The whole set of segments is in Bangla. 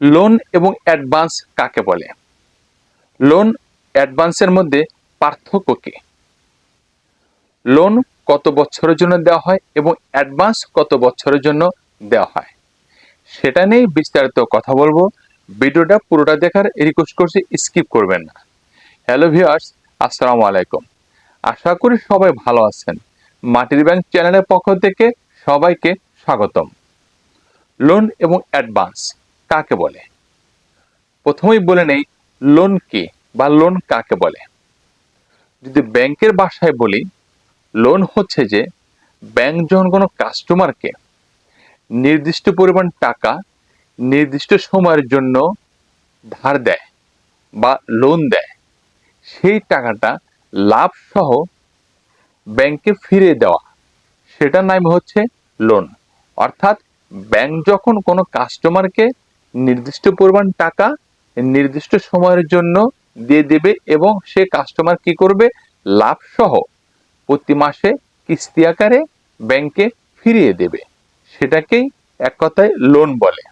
লোন এবং অ্যাডভান্স কাকে বলে? লোন অ্যাডভান্সের মধ্যে পার্থক্য কি? লোন কত বছরের জন্য দেওয়া হয় এবং অ্যাডভান্স কত বছরের জন্য দেওয়া হয়? সেটা নিয়ে বিস্তারিত কথা বলব। ভিডিওটা পুরোটা দেখার রিকোয়েস্ট করছি স্কিপ করবেন না। হ্যালো ভিউয়ার্স আসসালামু আলাইকুম। আশা করি সবাই ভালো আছেন। মাটির ব্যাংক চ্যানেলের পক্ষ থেকে সবাইকে স্বাগতম। লোন এবং অ্যাডভান্স কাকে বলে? প্রথমেই বলে নেই লোন কি বা লোন কাকে বলে। যদি ব্যাংকের ভাষায় বলি, লোন হচ্ছে যে ব্যাংক যখন কোনো কাস্টমারকে নির্দিষ্ট পরিমাণ টাকা নির্দিষ্ট সময়ের জন্য ধার দেয় বা লোন দেয়, সেই টাকাটা লাভ সহ ব্যাংকে ফিরে দেওয়া, সেটার নাম হচ্ছে লোন অর্থাৎ ব্যাংক যখন কোনো কাস্টমারকে নির্দিষ্ট পরিমাণ টাকা নির্দিষ্ট সময়ের জন্য দিয়ে দেবে এবং সে কাস্টমার কি করবে? লাভ সহ প্রতি মাসে কিস্তি আকারে ব্যাংকে ফিরিয়ে দেবে। সেটাকেই এক কথায় লোন বলে।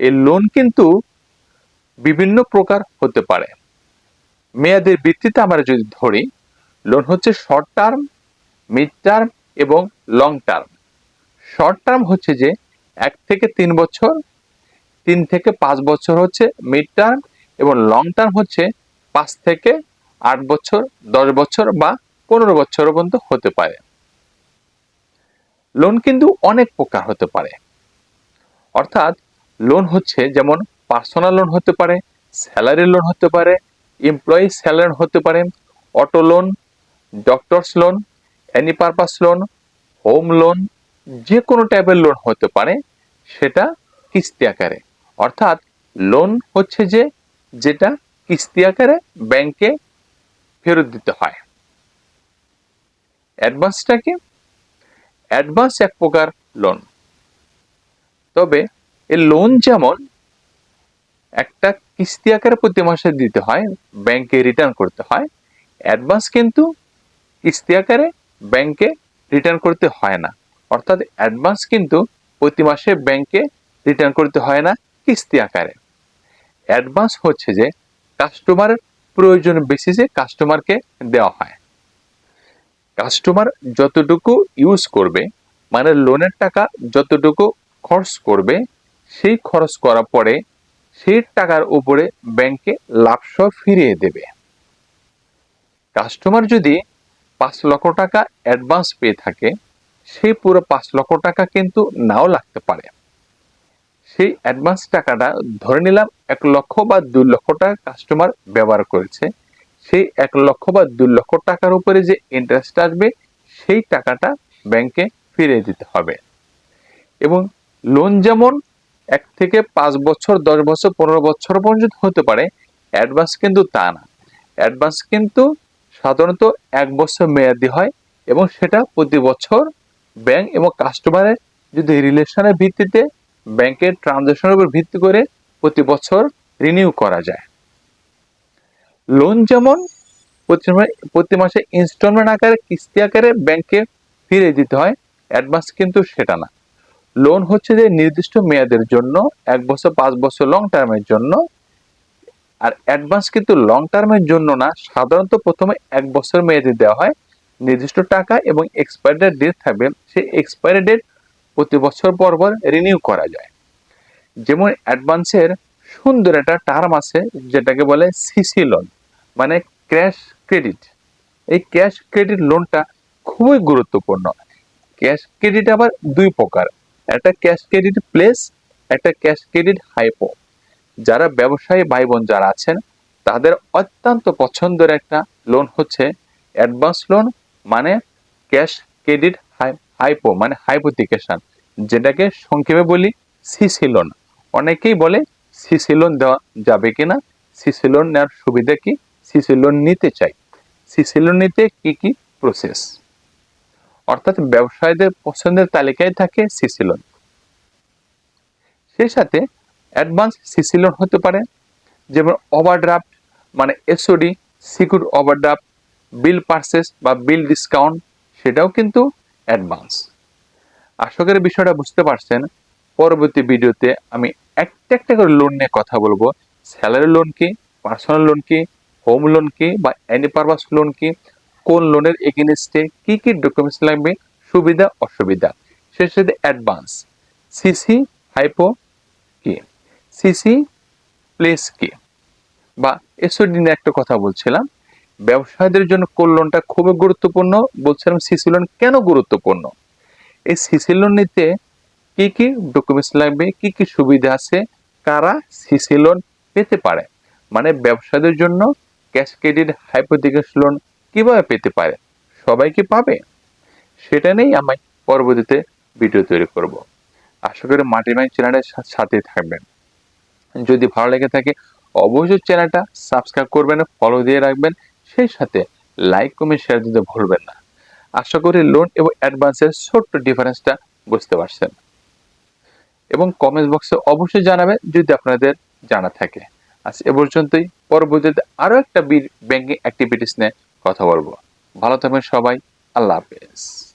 এই লোন কিন্তু বিভিন্ন প্রকার হতে পারে। মেয়াদের ভিত্তিতে আমরা যদি ধরি লোন হচ্ছে শর্ট টার্ম মিড টার্ম এবং লং টার্ম শর্ট টার্ম হচ্ছে যে এক থেকে তিন বছর তিন থেকে পাঁচ বছর হচ্ছে মিড টার্ম এবং লং টার্ম হচ্ছে পাঁচ থেকে আট বছর, দশ বছর বা পনেরো বছর পর্যন্ত হতে পারে। লোন কিন্তু অনেক প্রকার হতে পারে। অর্থাৎ লোন হচ্ছে যেমন পার্সোনাল লোন হতে পারে স্যালারি লোন হতে পারে এমপ্লয়ি স্যালারি হতে পারে auto loan doctors loan any purpose loan home loan যে কোনো টাইপের লোন হতে পারে, সেটা কিস্তি আকারে। অর্থাৎ লোন হচ্ছে যে, যেটা কিস্তি আকারে ব্যাংকে ফেরত দিতে হয়। অ্যাডভান্সটা কি? অ্যাডভান্স এক প্রকার লোন তবে এই লোন যেমন একটা কিস্তি আকারে প্রতি মাসে দিতে হয় ব্যাংকে রিটার্ন করতে হয় অ্যাডভান্স কিন্তু কিস্তি আকারে ব্যাংকে রিটার্ন করতে হয় না। অর্থাৎ অ্যাডভান্স কিন্তু প্রতি মাসে ব্যাংকে রিটার্ন করতে হয় না। কিস্তি আকারে। অ্যাডভান্স হচ্ছে যে কাস্টমারের প্রয়োজন বেসিসে কাস্টমারকে দেওয়া হয়। কাস্টমার যতটুকু ইউজ করবে মানে লোনের টাকা যতটুকু খরচ করবে, সেই খরচ করার পরে সেই টাকার উপরে ব্যাংকে লাভসহ ফিরিয়ে দেবে। কাস্টমার যদি পাঁচ লক্ষ টাকা অ্যাডভান্স পেয়ে থাকে সেই পুরো পাঁচ লক্ষ টাকা কিন্তু নাও লাগতে পারে। সেই অ্যাডভান্স টাকাটা ধরে নিলাম এক লক্ষ বা দুই লক্ষ টাকা কাস্টমার ব্যবহার করেছে। সেই এক লক্ষ বা দুই লক্ষ টাকার উপরে যে ইন্টারেস্ট আসবে, সেই টাকাটা ব্যাংকে ফিরিয়ে দিতে হবে। এবং লোন যেমন এক থেকে পাঁচ বছর, দশ বছর, পনেরো বছর পর্যন্ত হতে পারে অ্যাডভান্স কিন্তু তা না। অ্যাডভান্স কিন্তু সাধারণত এক বছর মেয়াদি হয় এবং সেটা প্রতি বছর ব্যাংক এবং কাস্টমারের যদি রিলেশনের ভিত্তিতে ব্যাংকের ট্রানজাকশনের উপর ভিত্তি করে প্রতি বছর রিনিউ করা যায়। লোন যেমন প্রতি মাসে ইনস্টলমেন্ট আকারে, কিস্তি আকারে ব্যাংকে ফিরে দিতে হয়, অ্যাডভান্স কিন্তু সেটা না। লোন হচ্ছে যে নির্দিষ্ট মেয়াদের জন্য, এক বছর, পাঁচ বছর লং টার্মের জন্য। আর অ্যাডভান্স কিন্তু লং টার্মের জন্য না, সাধারণত প্রথমে এক বছর মেয়াদে দেওয়া হয়। নির্দিষ্ট টাকা এবং এক্সপায়ারি ডেট থাকবে, সেই এক্সপায়ারি ডেট প্রতি বছর পর পর রিনিউ করা যায়। যেমন অ্যাডভান্সের সুন্দর একটা টার্ম আছে, যেটাকে বলে সিসি লোন মানে ক্যাশ ক্রেডিট এই ক্যাশ ক্রেডিট লোনটা খুবই গুরুত্বপূর্ণ। ক্যাশ ক্রেডিট আবার দুই প্রকার। একটা ক্যাশ ক্রেডিট প্লেস একটা ক্যাশ ক্রেডিট হাইপো যারা ব্যবসায়ী ভাই বোন যারা আছেন, তাদের অত্যন্ত পছন্দের একটা লোন হচ্ছে অ্যাডভান্স লোন মানে ক্যাশ ক্রেডিট হাইপো মানে হাইপোথিকেশন যেটাকে সংক্ষেপে বলি সিসি লোন অনেকেই বলে সিসি লোন দেওয়া যাবে কিনা সিসি লোন নেওয়ার সুবিধা কি? সিসি লোন নিতে চাই। সিসি লোন নিতে কি কি প্রসেস অর্থাৎ ব্যবসায়ীদের পছন্দের তালিকায় থাকে সিসি লোন সেই সাথে অ্যাডভান্স সিসি লোন হতে পারে, যেমন ওভারড্রাফট মানে SOD secure overdraft bill purchase বা বিল ডিসকাউন্ট সেটাও কিন্তু অ্যাডভান্স। আশা বিষয়টা বুঝতে পারছেন। পরবর্তী ভিডিওতে আমি একটা একটা করে লোন নিয়ে কথা বলব। স্যালারি লোন কি পার্সোনাল লোন কি হোম লোন কি বা এনি পারপাস লোন কি, কোন লোনের এগেনস্টে কি কি ডকুমেন্টস লাগবে, সুবিধা, অসুবিধা। সে সাথে অ্যাডভান্স সিসি হাইপো কি সিসি প্লেস কি বা এসওডি নিয়ে একটা কথা বলছিলাম। ব্যবসায়ীদের জন্য লোনটা খুবই গুরুত্বপূর্ণ? বলছিলাম সিসি লোন কেন গুরুত্বপূর্ণ? এই সিসি লোন নিতে কি কি ডকুমেন্টস লাগবে? কি কি সুবিধা আছে? কারা সিসি লোন পেতে পারে? মানে ব্যবসায়ীদের জন্য ক্যাশ ক্রেডিট হাইপোথিকেশ লোন কীভাবে পেতে পারে? সবাই কি পাবে? সেটা নিয়েই আমি পরবর্তীতে ভিডিও তৈরি করব। আশা করি মাটি মাই চ্যানেলের সাথে থাকবেন। যদি ভালো লেগে থাকে, অবশ্যই চ্যানেলটা সাবস্ক্রাইব করবেন ফলো দিয়ে রাখবেন। সেই সাথে লাইক কমেন্ট শেয়ার দিতে ভুলবেন না। আশা করি লোন এবং অ্যাডভান্সের ছোট্ট ডিফারেন্সটা বুঝতে পারছেন। এবং কমেন্ট বক্সে অবশ্যই জানাবেন যদি আপনাদের জানা থাকে। আজ এ পর্যন্তই। পরবর্তীতে আরও একটা ব্যাংকিং অ্যাক্টিভিটিস নিয়ে কথা বলব। ভালো থাকবেন সবাই। আল্লাহ হাফেজ।